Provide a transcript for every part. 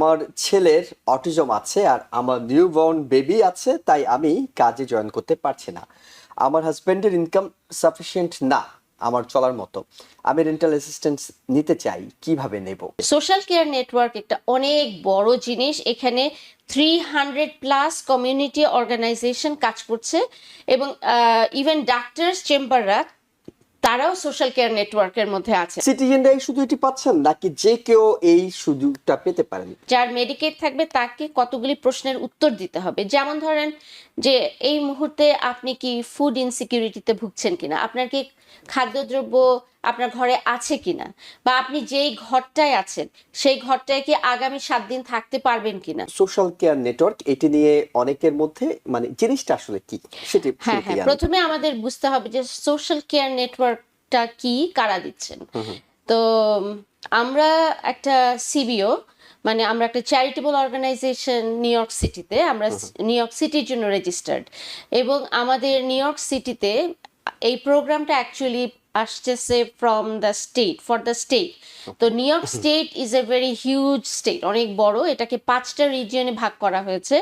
আমার ছেলের অটিজম আছে আর আমার নিউ বর্ন বেবি আছে, তাই আমি কাজে জয়েন করতে পারছি না। আমার হাজবেন্ডের ইনকাম সাফিসিয়েন্ট না, আমার চলার মতো। আমি রেন্টাল অ্যাসিস্ট্যান্স নিতে চাই, কীভাবে নেব? সোশ্যাল কেয়ার নেটওয়ার্ক একটা অনেক বড় জিনিস, এখানে three hundred plus community organization কাজ করছে এবং ইভেন ডাক্তার্স চেম্বাররা তারাও সোশ্যাল কেয়ার নেটওয়ার্কের মধ্যে আছে। সিটিজেনরাই শুধু এটি পাচ্ছেন নাকি যে কেউ এই সুযোগটা পেতে পারেন? যার মেডিকেট থাকবে তাকে কতগুলি প্রশ্নের উত্তর দিতে হবে। যেমন ধরেন যে এই মুহূর্তে আপনি কি ফুড ইনসিকিউরিটিতে ভুগছেন কিনা? আপনার কি খাদ্যদ্রব্য আপনার ঘরে আছে কিনা? বা আপনি যেই ঘরটায় আছেন সেই ঘরটায় কি আগামী সাত দিন থাকতে পারবেন কিনা? সোশ্যাল কেয়ার নেটওয়ার্ক এটি নিয়ে অনেকের মধ্যে মানে জিনিসটা আসলে কি? সেটি হ্যাঁ হ্যাঁ। প্রথমে আমাদের বুঝতে হবে যে সোশ্যাল কেয়ার নেটওয়ার্কটা কি কারা দিচ্ছেন? তো আমরা একটা সিবিও মানে আমরা একটা চ্যারিটেবল অর্গানাইজেশন নিউ ইয়র্ক সিটিতে আমরা নিউ ইয়র্ক সিটির জন্য রেজিস্টার্ড এবং আমাদের নিউ ইয়র্ক সিটিতে এই প্রোগ্রামটা অ্যাকচুয়ালি আসতেছে from the state for the state তো New York state is a very huge state অনেক বড়। এটাকে পাঁচটা রিজিয়নে ভাগ করা হয়েছে।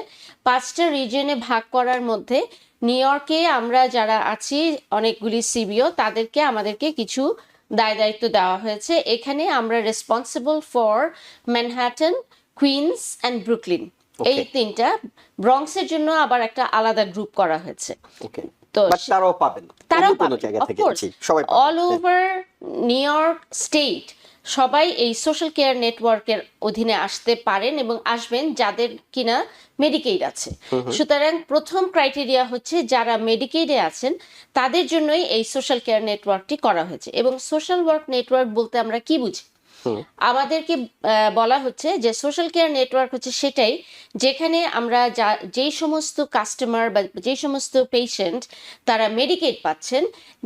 পাঁচটা রিজিয়নে ভাগ করার মধ্যে নিউ ইয়র্কে আমরা যারা আছি অনেকগুলি সিবিও তাদেরকে আমাদেরকে কিছু দায় দায়িত্ব দেওয়া হয়েছে। এখানে আমরা responsible for Manhattan Queens and Brooklyn এই তিনটা ব্রংসের জন্য আবার একটা আলাদা গ্রুপ করা হয়েছে। তো তারাও পাবেন। তারাও পাবেন। All over New York state সবাই এই সোশ্যাল কেয়ার নেটওয়ার্কের অধীনে আসতে পারেন এবং আসবেন যাদের কিনা মেডিকেড আছে। সুতরাং প্রথম ক্রাইটেরিয়া হচ্ছে যারা মেডিকেডে আছেন তাদের জন্যই এই সোশ্যাল কেয়ার নেটওয়ার্কটি করা হয়েছে। এবং সোশ্যাল ওয়ার্ক নেটওয়ার্ক বলতে আমরা কি বুঝি? আমাদেরকে বলা হচ্ছে যে সোশ্যাল কেয়ার নেটওয়ার্ক হচ্ছে সেটাই যেখানে আমরা যা যেই সমস্ত কাস্টমার বা যেই সমস্ত পেশেন্ট তারা মেডিকেট পাচ্ছেন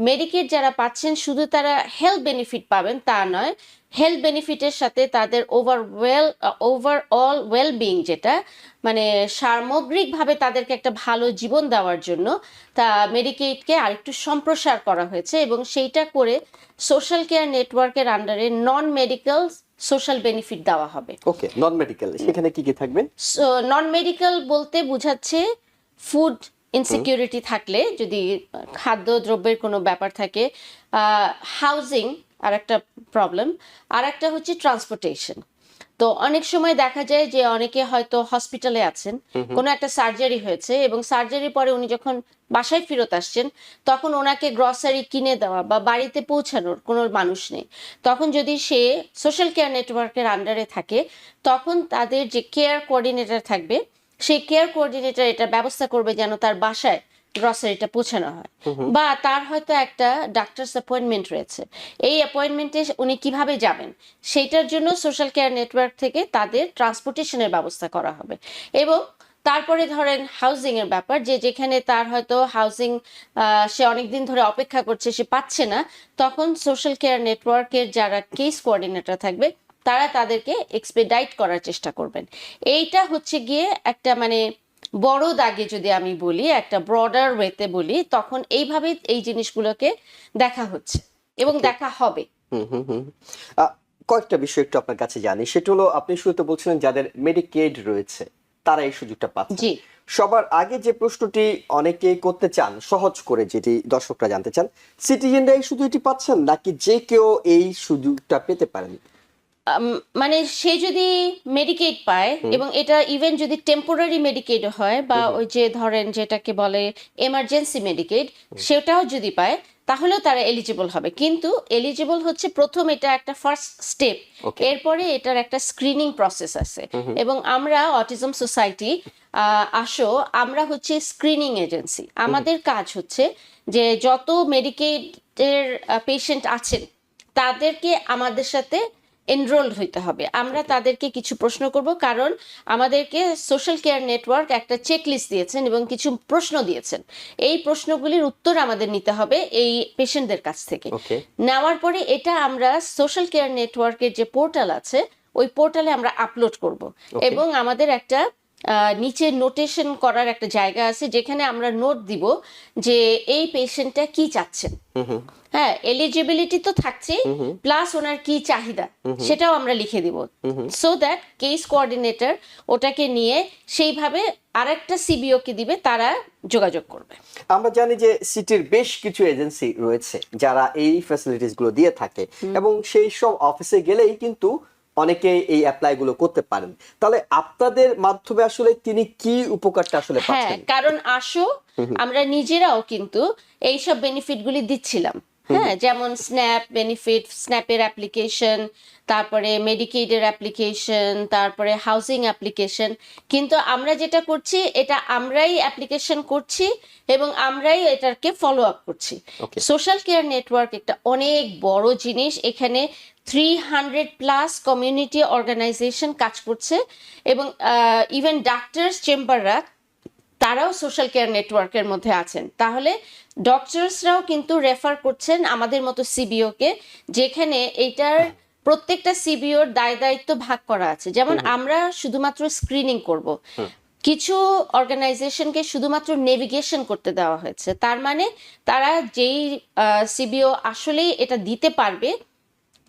মেডিকেট যারা পাচ্ছেন শুধু তারা হেলথ বেনিফিট পাবেন তা নয় হেলথ বেনিফিটের সাথে তাদের ওভার ওয়েল ওভারঅল ওয়েলবিং যেটা মানে সামগ্রিকভাবে তাদেরকে একটা ভালো জীবন দেওয়ার জন্য তা মেডিকেটকে আরেকটু সম্প্রসার করা হয়েছে এবং সেইটা করে সোশ্যাল কেয়ার নেটওয়ার্কের আন্ডারে নন মেডিকেল সোশ্যাল বেনিফিট দেওয়া হবে। ওকে নন মেডিকেল সেখানে কি কি থাকবে? নন মেডিকেল বলতে বোঝাচ্ছে ফুড ইনসিকিউরিটি থাকলে যদি খাদ্য দ্রব্যের কোনো ব্যাপার থাকে হাউজিং আর একটা প্রবলেম আর একটা হচ্ছে ট্রান্সপোর্টেশন তো অনেক সময় দেখা যায় যে অনেকে হয়তো হসপিটালে আছেন কোনো একটা সার্জারি হয়েছে এবং সার্জারির পরে উনি যখন বাসায় ফেরত আসছেন তখন ওনাকে গ্রসারি কিনে দেওয়া বা বাড়িতে পৌঁছানোর কোনো মানুষ নেই। তখন যদি সে সোশ্যাল কেয়ার নেটওয়ার্কের আন্ডারে থাকে তখন তাদের যে কেয়ার কোঅর্ডিনেটর থাকবে সেই কেয়ার কোঅর্ডিনেটর এটা ব্যবস্থা করবে যেন তার বাসায় গ্রসারিটা পৌঁছানো হয়। বা তার হয়তো একটা ডাক্তারস অ্যাপয়েন্টমেন্ট রয়েছে। এই অ্যাপয়েন্টমেন্টে উনি কীভাবে যাবেন? সেইটার জন্য সোশ্যাল কেয়ার নেটওয়ার্ক থেকে তাদের ট্রান্সপোর্টেশনের ব্যবস্থা করা হবে। এবং তারপরে ধরেন হাউজিং এর ব্যাপার যে যেখানে তার হয়তো হাউজিং সে অনেকদিন ধরে অপেক্ষা করছে সে পাচ্ছে না তখন সোশ্যাল কেয়ার নেটওয়ার্কের যারা কেস কোঅর্ডিনেটর থাকবে তারা তাদেরকে এক্সপেডাইট করার চেষ্টা করবেন। এইটা হচ্ছে গিয়ে একটা মানে বড় দাগে যদি আমি বলি একটা ব্রডার ওয়েতে বলি তখন এইভাবে এই জিনিসগুলোকে দেখা হচ্ছে এবং দেখা হবে। হুম হুম হুম। আহ, কয়েকটা বিষয় একটু আপনার কাছে জানি। সেটা হলো আপনি শুরুতে বলছিলেন যাদের মেডিকেড রয়েছে তারা এই সুযোগটা পাচ্ছে। জি। সবার আগে যে প্রশ্নটি অনেকে করতে চান সহজ করে যেটি দর্শকরা জানতে চান সিটিজেনরাই শুধু এটি পাচ্ছেন নাকি যে কেউ এই সুযোগটা পেতে পারেন? মানে সে যদি মেডিকেট পায় এবং এটা ইভেন যদি টেম্পোরারি মেডিকেট হয় বা ওই যে ধরেন যেটাকে বলে এমার্জেন্সি মেডিকেট সেটাও যদি পায় তাহলেও তারা এলিজিবল হবে। কিন্তু এলিজিবল হচ্ছে প্রথম এটা একটা ফার্স্ট স্টেপ এরপরে এটার একটা স্ক্রিনিং প্রসেস আছে। এবং আমরা অটিজম সোসাইটি আসো আমরা হচ্ছে স্ক্রিনিং এজেন্সি আমাদের কাজ হচ্ছে যে যত মেডিকেটের পেশেন্ট আছেন তাদেরকে আমাদের সাথে এনরোলড হইতে হবে। আমরা তাদেরকে কিছু প্রশ্ন করব কারণ আমাদেরকে সোশ্যাল কেয়ার নেটওয়ার্ক একটা চেকলিস্ট দিয়েছেন এবং কিছু প্রশ্ন দিয়েছেন। এই প্রশ্নগুলির উত্তর আমাদের নিতে হবে এই পেশেন্টদের কাছ থেকে। নেওয়ার পরে এটা আমরা সোশ্যাল কেয়ার নেটওয়ার্কের যে পোর্টাল আছে ওই পোর্টালে আমরা আপলোড করব। এবং আমাদের একটা নিচে নোটেশন করার একটা জায়গা আছে যেখানে আমরা নোট দিব যে এই পেশেন্টটা কি চাচ্ছেন। হ্যাঁ এলিজিবিলিটি তো থাকছে প্লাস ওনার কি চাহিদা সেটাও আমরা লিখে দিব। সো দ্যাট কেস কোঅর্ডিনেটর ওটাকে নিয়ে সেইভাবে আরেকটা সিবিও কে দিবে তারা যোগাযোগ করবে। আমরা জানি যে সিটির বেশ কিছু এজেন্সি রয়েছে যারা এই ফ্যাসিলিটিসগুলো দিয়ে থাকে এবং সেই সব অফিসে গেলেই কিন্তু অনেকে এই অ্যাপ্লাই গুলো করতে পারেন। তাহলে আপনাদের মাধ্যমে আসলে তিনি কি উপকারটা আসলে হ্যাঁ পাচ্ছেন? কারণ আসো আমরা নিজেরাও কিন্তু এইসব বেনিফিটগুলি দিচ্ছিলাম। হ্যাঁ যেমন স্ন্যাপ বেনিফিট স্ন্যাপের অ্যাপ্লিকেশন তারপরে মেডিকেডের অ্যাপ্লিকেশন তারপরে হাউজিং অ্যাপ্লিকেশন কিন্তু আমরা যেটা করছি এটা আমরাই অ্যাপ্লিকেশন করছি এবং আমরাই এটাকে ফলো আপ করছি। সোশ্যাল কেয়ার নেটওয়ার্ক একটা অনেক বড় জিনিস। এখানে three hundred plus community organization কাজ করছে এবং ইভেন ডাক্তার্স চেম্বাররা তারাও সোশ্যাল কেয়ার নেটওয়ার্কের মধ্যে আছেন। তাহলে ডক্টরসরাও কিন্তু রেফার করছেন আমাদের মতো সিবিওকে যেখানে এইটার প্রত্যেকটা সিবিওর দায় দায়িত্ব ভাগ করা আছে। যেমন আমরা শুধুমাত্র স্ক্রিনিং করব। কিছু অর্গানাইজেশনকে শুধুমাত্র নেভিগেশন করতে দেওয়া হয়েছে। তার মানে তারা যেই সিবিও আসলেই এটা দিতে পারবে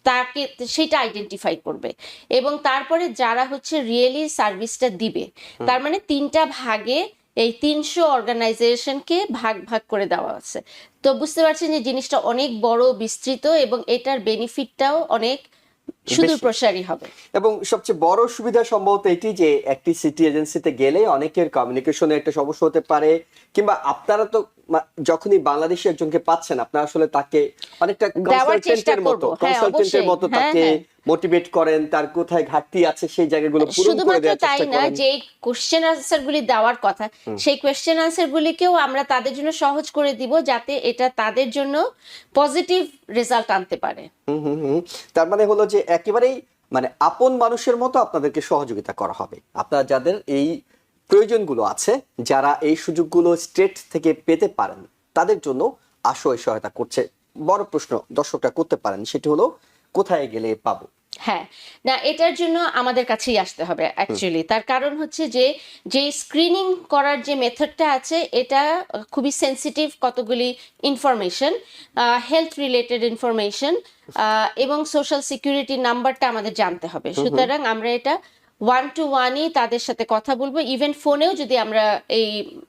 তাকে সেটা আইডেন্টিফাই করবে। এবং তারপরে যারা হচ্ছে রিয়েলি সার্ভিসটা দিবে তার মানে তিনটা ভাগে এই তিনশো অর্গানাইজেশনকে ভাগ ভাগ করে দেওয়া আছে তো বুঝতে পারছেন যে জিনিসটা অনেক বড়, বিস্তৃত এবং এটার বেনিফিটটাও অনেক সুদূর প্রসারী হবে। এবং সবচেয়ে বড় সুবিধা সম্ভবত এটি যে একটি সিটি এজেন্সিতে গেলে অনেকের কমিউনিকেশনে একটা সমস্যা হতে পারে কিংবা আপনারা তো যখনই বাংলাদেশি একজনকে পাচ্ছেন আপনারা আসলে তাকে অনেকটা কনসালটেন্টের মতো হ্যাঁ, কনসালটেন্টের মতো হ্যাঁ, তাকে হ্যাঁ। মোটিভেট করেন তার কোথায় ঘাটতি আছে সেই জায়গাগুলো পূরণ করে শুধুমাত্র দেওয়ার তাই না যে কোশ্চেন আনসার গুলি দেওয়ার কথা সেই কোশ্চেন আনসার গুলিকেও আমরা তাদের জন্য সহজ করে দিব যাতে এটা তাদের জন্য পজিটিভ রেজাল্ট আনতে পারে। হুম হুম। তার মানে হলো যে একেবারেই মানে আপন মানুষের মতো আপনাদেরকে সহযোগিতা করা হবে। আপনারা যাদের এই প্রয়োজনগুলো আছে, যারা এই সুযোগগুলো স্টেট থেকে পেতে পারেন, তাদের জন্য আসো সহায়তা করছে। বড় প্রশ্ন দর্শকরা করতে পারেন, সেটি হলো, কোথায় গেলে পাবো? হ্যাঁ না এটার জন্য আমাদের কাছেই আসতে হবে অ্যাকচুয়ালি তার কারণ হচ্ছে যে যে স্ক্রিনিং করার যে মেথডটা আছে এটা খুবই সেন্সিটিভ কতগুলি ইনফরমেশন হেলথ রিলেটেড ইনফরমেশন এবং সোশ্যাল সিকিউরিটি নাম্বারটা আমাদের জানতে হবে। সুতরাং আমরা এটা ওয়ান টু ওয়ানই তাদের সাথে কথা বলব। ইভেন ফোনেও যদি আমরা এই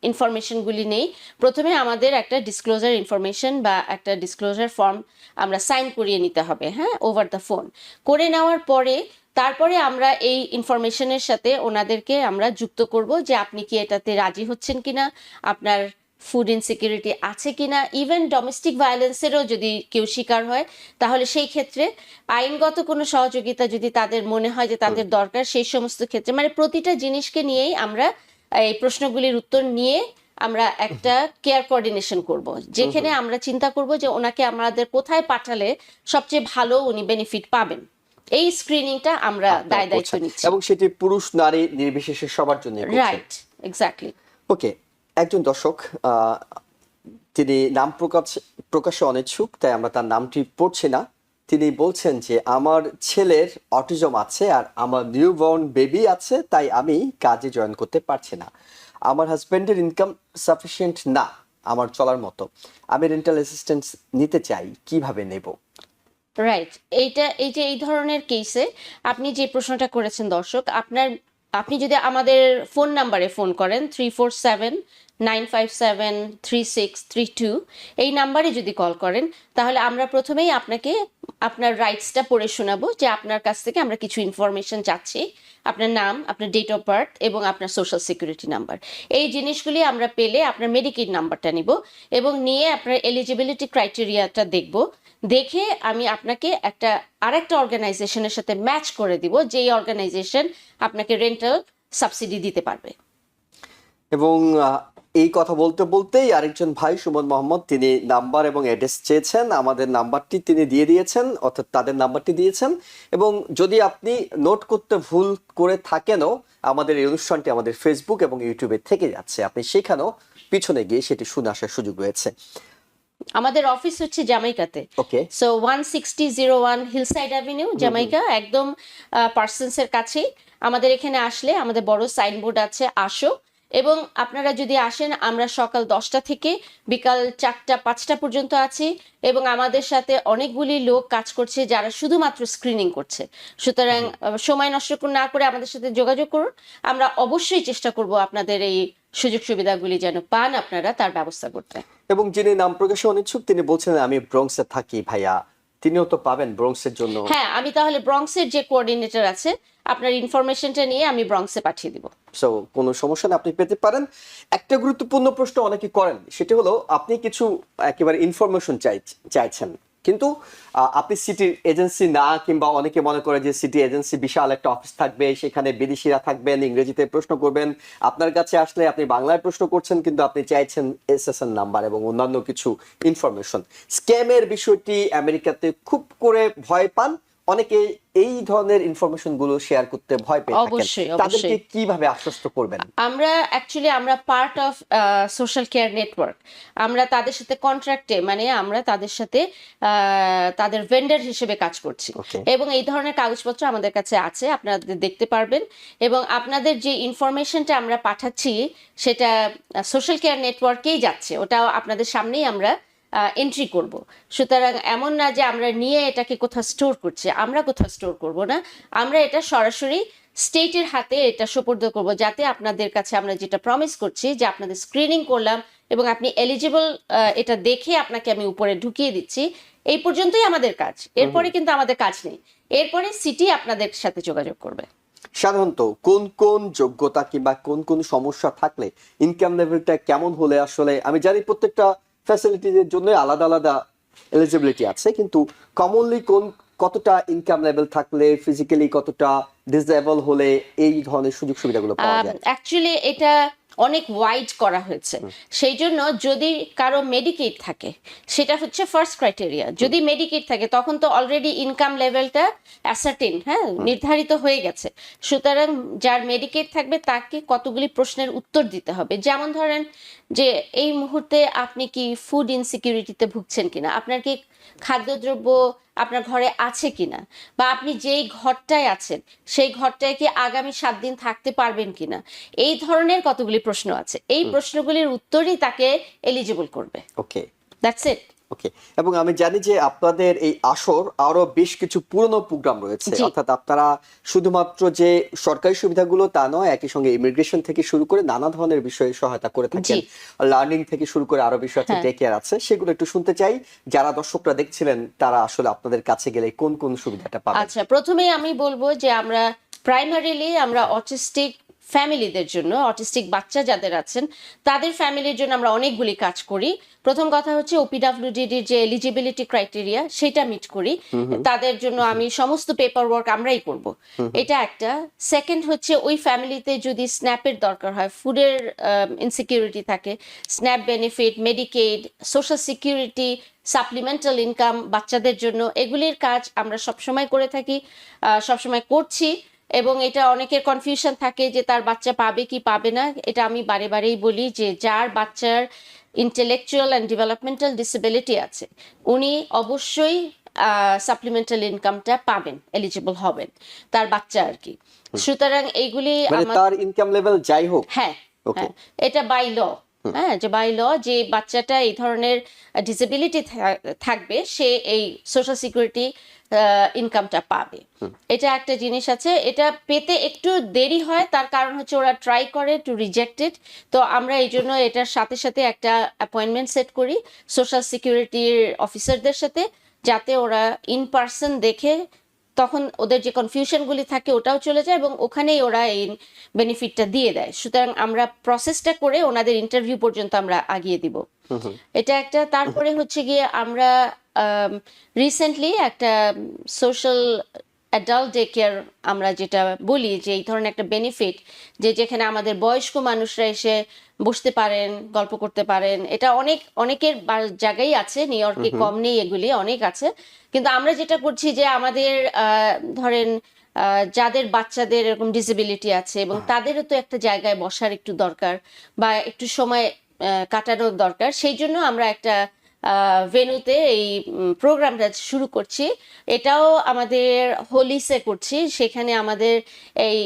ইনফরমেশনগুলি নেই, প্রথমে আমাদের একটা ডিসক্লোজার ইনফরমেশন বা একটা ডিসক্লোজার ফর্ম আমরা সাইন করিয়ে নিতে হবে হ্যাঁ ওভার দ্য ফোন করে নেওয়ার পরে, তারপরে আমরা এই ইনফরমেশনের সাথে ওনাদেরকে আমরা যুক্ত করব যে আপনি কি এটাতে রাজি হচ্ছেন কিনা, আপনার ফুড ইনসিকিউরিটি আছে কিনা ইভেন ডোমেস্টিক ভায়োলেন্সেরও যদি কেউ শিকার হয় তাহলে সেই ক্ষেত্রে আইনগত কোনো সহযোগিতা যদি তাদের মনে হয় যে তাদের দরকার সেই সমস্ত ক্ষেত্রে মানে প্রতিটা জিনিসকে নিয়েই আমরা এই প্রশ্নগুলির উত্তর নিয়ে আমরা একটা কেয়ার কোঅর্ডিনেশন করব। যেখানে আমরা চিন্তা করব যে ওনাকে আমাদের কোথায় পাঠালে সবচেয়ে ভালো উনি বেনিফিট পাবেন। এই স্ক্রিনিংটা আমরা দায় দায়িত্ব নিচ্ছি। এবং সেটি পুরুষ নারী নির্বিশেষে সবার জন্য রাইট এক্স্যাক্টলি ওকে একজন দর্শক তিনি নাম প্রকাশ, প্রকাশে অনিচ্ছুক, তাই আমরা তার নামটি পড়ছি না। তিনি বলছেন যে, আমার ছেলের অটিজম আছে আর আমার নিউ বর্ন বেবি আছে, তাই আমি কাজে জয়েন করতে পারছি না। আমার হাজবেন্ডের ইনকাম সাফিসিয়েন্ট না, আমার চলার মতো। আমি রেন্টাল অ্যাসিস্ট্যান্স নিতে চাই, কীভাবে নেব? রাইট এইটা, এই যে এই ধরনের কেসে আপনি যে প্রশ্নটা করেছেন দর্শক, আপনার, আপনি যদি আমাদের ফোন নাম্বারে ফোন করেন three four seven nine five seven three six three two এই নাম্বারে যদি কল করেন, তাহলে আমরা প্রথমেই আপনাকে আপনার রাইটসটা পড়ে শোনাবো যে আপনার কাছ থেকে আমরা কিছু ইনফরমেশন চাচ্ছি, আপনার নাম, আপনার ডেট অফ বার্থ এবং আপনার সোশ্যাল সিকিউরিটি নাম্বার। এই জিনিসগুলি আমরা পেলে আপনার মেডিকেড নাম্বারটা নিব এবং নিয়ে আপনার এলিজিবিলিটি ক্রাইটেরিয়াটা দেখব। দেখে আমি আপনাকে একটা আরেকটা অর্গানাইজেশনের সাথে ম্যাচ করে দিব, যেই অর্গানাইজেশন আপনাকে রেন্টাল সাবসিডি দিতে পারবে। এবং এই কথা বলতে বলতেই আরেকজন ভাই সুমন মোহাম্মদ তিনি নাম্বার এবং অ্যাড্রেস চেয়েছেন। আমাদের নাম্বারটি তিনি দিয়ে দিয়েছেন অর্থাৎ তাদের নাম্বারটি দিয়েছেন। এবং যদি আপনি নোট করতে ভুল করে থাকেনও আমাদের এই অনুষ্ঠানটি আমাদের ফেসবুক এবং ইউটিউবে থেকে যাচ্ছে। আপনি সেখানেও পিছনে গিয়ে সেটি শুনে আসার সুযোগ রয়েছে। আমাদের অফিস হচ্ছে জামাইকাতে। Okay so one sixty zero one Hillside Avenue Jamaica একদম পার্সনসের কাছেই। আমাদের এখানে আসলে আমাদের বড় সাইনবোর্ড আছে আসো। এবং আপনারা যদি আসেন আমরা সকাল দশটা থেকে বিকাল চারটা পাঁচটা পর্যন্ত আছি এবং আমাদের সাথে অনেকগুলি লোক কাজ করছে যারা শুধুমাত্র স্ক্রিনিং করছে। সুতরাং সময় নষ্ট না করে আমাদের সাথে যোগাযোগ করুন। আমরা অবশ্যই চেষ্টা করব আপনাদের এই সুযোগ সুবিধাগুলি যেন পান আপনারা তার ব্যবস্থা করতে। এবং যিনি নাম প্রকাশে অনিচ্ছুক তিনি বলছেন আমি ব্রঙ্কসে থাকি ভাইয়া। তিনিও তো পাবেন ব্রঙ্কসের জন্য। হ্যাঁ আমি তাহলে ব্রঙ্কসের যে কোঅর্ডিনেটর আছে আপনার ইনফরমেশনটা নিয়ে আমি ব্রঙ্কসে পাঠিয়ে দিব। সো কোনো সমস্যা না আপনি পেতে পারেন। একটা গুরুত্বপূর্ণ প্রশ্ন অনেকে করেন, সেটি হলো, আপনি কিছু একেবারে ইনফরমেশন চাই, চাইছেন, কিন্তু আপনি সিটির এজেন্সি না, কিংবা অনেকে মনে করে যে সিটি এজেন্সি বিশাল একটা অফিস থাকবে, সেখানে বিদেশিরা থাকবেন, ইংরেজিতে প্রশ্ন করবেন, আপনার কাছে আসলে আপনি বাংলায় প্রশ্ন করছেন, কিন্তু আপনি চাইছেন এসএসএন নাম্বার এবং অন্যান্য কিছু ইনফরমেশন স্ক্যামের বিষয়টি আমেরিকাতে খুব করে ভয় পান অনেকে এই ধরনের ইনফরমেশনগুলো শেয়ার করতে ভয় পেয়ে থাকেন। অবশ্যই, তাদেরকে কীভাবে আশ্বস্ত করবেন? আমরা অ্যাকচুয়ালি আমরা part of social care network আমরা তাদের সাথে কন্ট্রাক্টে মানে আমরা তাদের সাথে তাদের ভেন্ডার হিসেবে কাজ করছি। এবং এই ধরনের কাগজপত্র আমাদের কাছে আছে আপনারা দেখতে পারবেন। এবং আপনাদের যে ইনফরমেশনটা আমরা পাঠাচ্ছি সেটা সোশ্যাল কেয়ার নেটওয়ার্কেই যাচ্ছে। ওটাও আপনাদের সামনেই আমরা এন্ট্রি করব। সুতরাং এমন না যে আমরা নিয়ে এটাকে কোথাও স্টোর করছি আমরা কোথাও স্টোর করব না। আমরা এটা সরাসরি স্টেটের হাতে এটা সোপর্দ করব যাতে আপনাদের কাছে আমরা যেটা প্রমিস করছি যে আপনাদের স্ক্রিনিং করলাম এবং আপনি এলিজিবল এটা দেখে আপনাকে আমি উপরে ঢুকিয়ে দিচ্ছি এই পর্যন্তই আমাদের কাজ। এরপরে কিন্তু আমাদের কাজ নেই। এরপরে সিটি আপনাদের সাথে যোগাযোগ করবে। সাধারণত কোন কোন যোগ্যতা কিংবা কোন কোন সমস্যা থাকলে ইনকাম লেভেলটা কেমন হলে আসলে আমি জানি প্রত্যেকটা ফ্যাসিলিটির জন্য আলাদা আলাদা এলিজিবিলিটি আছে, কিন্তু কমনলি কোন, কতটা ইনকাম লেভেল থাকলে ফিজিক্যালি কতটা ডিসেবল হলে এই ধরনের সুযোগ সুবিধাগুলো পাওয়া যায়? অ্যাকচুয়ালি এটা অনেক ওয়াইড করা হয়েছে। সেই জন্য যদি কারও মেডিকেট থাকে সেটা হচ্ছে ফার্স্ট ক্রাইটেরিয়া যদি মেডিকেট থাকে তখন তো অলরেডি ইনকাম লেভেলটা অ্যাসার্টিন হ্যাঁ নির্ধারিত হয়ে গেছে। সুতরাং যার মেডিকেট থাকবে তাকে কতগুলি প্রশ্নের উত্তর দিতে হবে। যেমন ধরেন যে এই মুহূর্তে আপনি কি ফুড ইনসিকিউরিটিতে ভুগছেন কিনা? আপনার কি খাদ্যদ্রব্য আপনার ঘরে আছে কিনা? বা আপনি যেই ঘরটায় আছেন সেই ঘরটায় কি আগামী সাত দিন থাকতে পারবেন কিনা? এই ধরনের কতগুলি প্রশ্ন আছে। এই প্রশ্নগুলির উত্তরই তাকে এলিজিবল করবে। ওকে দ্যাটস ইট ওকে এবং আমি জানি যে আপনাদের এই আসর আরও বেশ কিছু পুরনো প্রোগ্রাম রয়েছে। অর্থাৎ আপনারা শুধুমাত্র যে সরকারি সুবিধাগুলো তা নয় একই সঙ্গে ইমিগ্রেশন থেকে শুরু করে নানা ধরনের বিষয়ে সহায়তা করে থাকেন। লার্নিং থেকে শুরু করে আরও বিষয় আছে হ্যাঁ। কেয়ার আছে। সেগুলো একটু শুনতে চাই। যারা দর্শকরা দেখছিলেন তারা আসলে আপনাদের কাছে গেলে কোন কোন সুবিধাটা পাবেন? আচ্ছা প্রথমেই আমি বলব যে আমরা প্রাইমারিলি আমরা অটিস্টিক ফ্যামিলিদের জন্য অটিস্টিক বাচ্চা যাদের আছেন তাদের ফ্যামিলির জন্য আমরা অনেকগুলি কাজ করি। প্রথম কথা হচ্ছে ওপিডাব্লিউডির যে এলিজিবিলিটি ক্রাইটেরিয়া সেটা মিট করি। তাদের জন্য আমি সমস্ত পেপার ওয়ার্ক আমরাই করব। এটা একটা। সেকেন্ড হচ্ছে ওই ফ্যামিলিতে যদি স্ন্যাপের দরকার হয় ফুডের ইনসিকিউরিটি থাকে SNAP benefit Medicaid social security supplemental income বাচ্চাদের জন্য এগুলির কাজ আমরা সবসময় করে থাকি। সবসময় করছি। এবং এটা অনেকের কনফিউশন থাকে যে তার বাচ্চা পাবে কি পাবে না। এটা আমি বারে বারেই বলি যে যার বাচ্চার ইন্টেলেকচুয়াল অ্যান্ড ডেভেলপমেন্টাল ডিসেবিলিটি আছে উনি অবশ্যই সাপ্লিমেন্টাল ইনকামটা পাবেন এলিজিবল হবেন তার বাচ্চা আর কি। সুতরাং এইগুলি মানে তার ইনকাম লেভেল যাই হোক। হ্যাঁ হ্যাঁ, এটা বাই ল হ্যাঁ যে বাই ল যে বাচ্চাটা এই ধরনের ডিসেবিলিটি থাকবে সে এই সোশ্যাল সিকিউরিটি ইনকামটা পাবে। এটা একটা জিনিস আছে এটা পেতে একটু দেরি হয় তার কারণ হচ্ছে ওরা ট্রাই করে টু রিজেক্টেড তো আমরা এই জন্য এটার সাথে সাথে একটা অ্যাপয়েন্টমেন্ট সেট করি সোশ্যাল সিকিউরিটির অফিসারদের সাথে যাতে ওরা ইন পার্সন দেখে তখন ওদের যে কনফিউশনগুলি থাকে ওটাও চলে যায় এবং ওখানেই ওরা এই বেনিফিটটা দিয়ে দেয়। সুতরাং আমরা প্রসেসটা করে ওনাদের ইন্টারভিউ পর্যন্ত আমরা আগিয়ে দিব। এটা একটা তারপরে হচ্ছে গিয়ে আমরা রিসেন্টলি একটা সোশ্যাল অ্যাডাল্ট ডে কেয়ার আমরা যেটা বলি যে এই ধরনের একটা বেনিফিট যে যেখানে আমাদের বয়স্ক মানুষরা এসে বসতে পারেন গল্প করতে পারেন। এটা অনেক অনেকের জায়গায় আছে নিউ ইয়র্কে কম নেই এগুলি অনেক আছে। কিন্তু আমরা যেটা করছি যে আমাদের আহ, ধরেন যাদের বাচ্চাদের এরকম ডিসেবিলিটি আছে এবং তাদেরও তো একটা জায়গায় বসার একটু দরকার বা একটু সময় কাটানোর দরকার সেই জন্য আমরা একটা ভেনুতে এই প্রোগ্রামটা শুরু করছি। এটাও আমাদের হোলিসে করছি। সেখানে আমাদের এই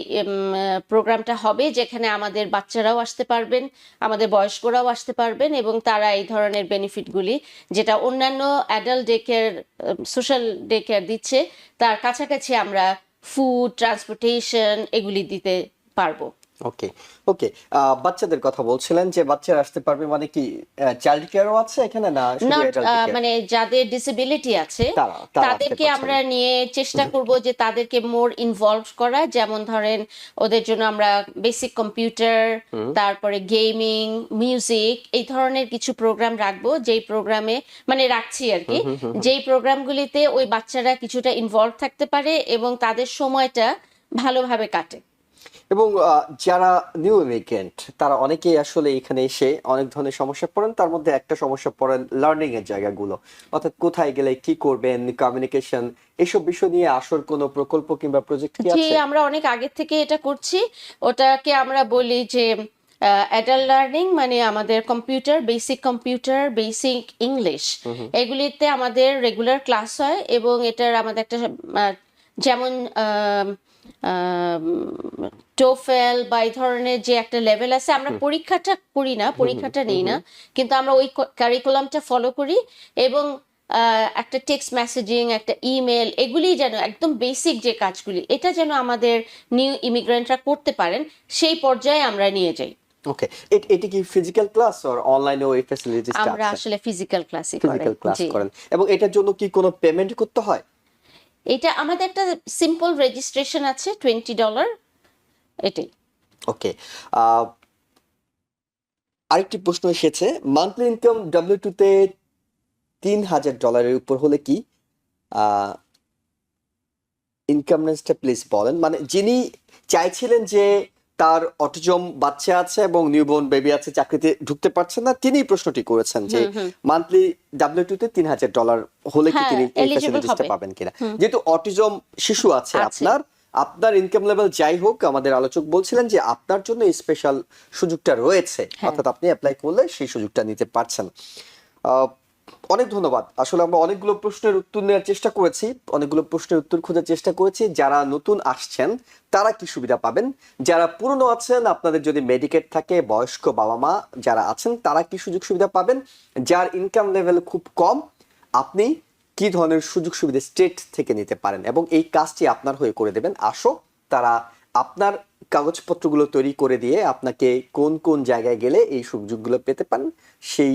প্রোগ্রামটা হবে যেখানে আমাদের বাচ্চারাও আসতে পারবেন, আমাদের বয়স্করাও আসতে পারবেন এবং তারা এই ধরনের বেনিফিটগুলি যেটা অন্যান্য adult day care social day care দিচ্ছে, তার কাছাকাছি আমরা ফুড ট্রান্সপোর্টেশন এগুলি দিতে পারব। ওকে ওকে বাচ্চাদের কথা বলছিলেন যে বাচ্চারা আসতে পারবে মানে কি চাইল্ড কেয়ারও আছে এখানে না? মানে যাদের ডিসেবিলিটি আছে তাদেরকে আমরা নিয়ে চেষ্টা করব যে তাদেরকে মোর ইনভলভ করা। যেমন ধরেন ওদের জন্য আমরা বেসিক কম্পিউটার তারপরে গেমিং মিউজিক এই ধরনের কিছু প্রোগ্রাম রাখব। যেই প্রোগ্রামে মানে রাখছি আর কি। যেই প্রোগ্রামগুলিতে ওই বাচ্চারা কিছুটা ইনভলভ থাকতে পারে এবং তাদের সময়টা ভালোভাবে কাটে। এবং যারা নিউ ইমিগ্রেন্ট তারা অনেকেই আসলে এখানে এসে অনেক ধরনের সমস্যা পড়েন। তার মধ্যে একটা সমস্যা পড়েন লার্নিং এর জায়গাগুলো। অর্থাৎ কোথায় গেলে কি করবেন কমিউনিকেশন এসব বিষয় নিয়ে আসর কোনো প্রকল্প কিংবা প্রজেক্ট কি আছে? আমরা অনেক আগের থেকে এটা করছি। ওটাকে আমরা বলি যে অ্যাডাল্ট লার্নিং মানে আমাদের computer basic computer basic English এগুলিতে আমাদের রেগুলার ক্লাস হয় এবং এটার আমাদের একটা আহ, যেমন টোফেল বা এই ধরনের যে একটা লেভেল আছে আমরা পরীক্ষাটা করি না পরীক্ষাটা নেই না। কিন্তু আমরা ওই কারিকুলামটা ফলো করি এবং একটা টেক্সট মেসেজিং একটা ইমেল এগুলি যেন একদম বেসিক যে কাজগুলি এটা যেন আমাদের নিউ ইমিগ্রেন্টরা করতে পারেন সেই পর্যায়ে আমরা নিয়ে যাই। ওকে এটি কি ফিজিক্যাল ক্লাস আর অনলাইনে ওই ফ্যাসিলিটিস আমরা আসলে ফিজিক্যাল ক্লাসই ফিজিক্যাল ক্লাস করেন। এবং এটার জন্য কি কোনো পেমেন্ট করতে হয়? এটা আমাদের একটা সিম্পল রেজিস্ট্রেশন আছে টোয়েন্টি ডলার এটাই। ওকে আরেকটি প্রশ্ন এসেছে মান্থলি ইনকাম ডাব্লিউ টু তে তিন হাজার ডলারের উপর হলে কি ইনকাম প্লিজ বলেন। মানে যিনি চাইছিলেন যে তার অটিজম বাচ্চা আছে এবং নিউবর্ন বেবি আছে চাকরিতে ঢুকতে পারছেন না। তিনি প্রশ্নটি করেছেন যে মান্থলি ডাব্লিউ টু তে তিন হাজার ডলার হলে কি হ্যাঁ, তিনি ফ্যাসিলিটিসটা পাবেন কিনা? যেহেতু অটিজম শিশু আছে। আপনার আপনার ইনকাম লেভেল যাই হোক আমাদের আলোচক বলছিলেন যে আপনার জন্য স্পেশাল সুযোগটা রয়েছে। হ্যাঁ। অর্থাৎ আপনি অ্যাপ্লাই করলে সেই সুযোগটা নিতে পারছেন। আহ, অনেক ধন্যবাদ। আসলে আমরা অনেকগুলো প্রশ্নের উত্তর নেওয়ার চেষ্টা করেছি, অনেকগুলো প্রশ্নের উত্তর খোঁজার চেষ্টা করেছি, যারা নতুন আসছেন, তারা কি সুবিধা পাবেন? যারা পুরনো আছেন, আপনাদের যদি মেডিকেট থাকে, বয়স্ক বাবা মা যারা আছেন, তারা কি সুযোগ সুবিধা পাবেন? যার ইনকাম লেভেল খুব কম, আপনি কি ধরনের সুযোগ সুবিধা স্টেট থেকে নিতে পারেন? এবং এই কাজটি আপনার হয়ে করে দেবেন। আসো, তারা আপনার কাগজপত্রগুলো তৈরি করে দিয়ে আপনাকে কোন কোন জায়গায় গেলে এই সুযোগগুলো পেতে পারেন, সেই